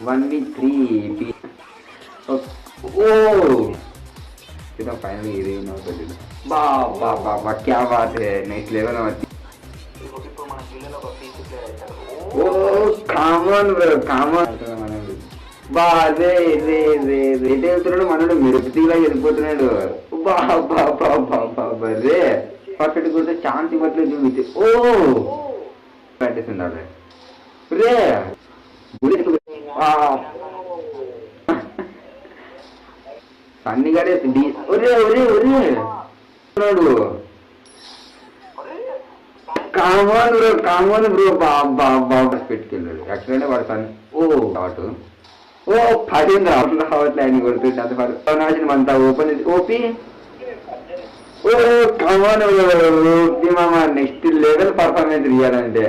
One V three ఓ ఇది ఇది level ఇప్పుడు ఇప్పుడు మన జిల్లాలో ఒక పీసీ ప్లేయర్ అవుతాడు ఓ కామన్ బ్రో కామన్ బా రే రే రే ఎటు వెళ్తున్నాడు మనడు మిరుపుతీలా వెళ్ళిపోతున్నాడు. బా బా బా బా బా బా రే పర్ఫెక్ట్ కొడితే ఛాన్స్ ఇవ్వట్లేదు చూపించి. ఓ. రే. సన్నిగాడే ఒరే ఒరే ఒరే ఉన్నాడు come on bro come on bro బాబా పెట్టుకెళ్ళాడు యాక్చువల్గా వాడు తను ఓ డాట్ ఓ పడింది రావట్లే రావట్లే ఆయన కొడుతుంటే అంత పడు అంతా ఓపెన్ ఓపి ఓ కమాన్ ఓపి మామ నెక్స్ట్ లెవెల్ పర్ఫార్మెన్స్ ఇవ్వాలంటే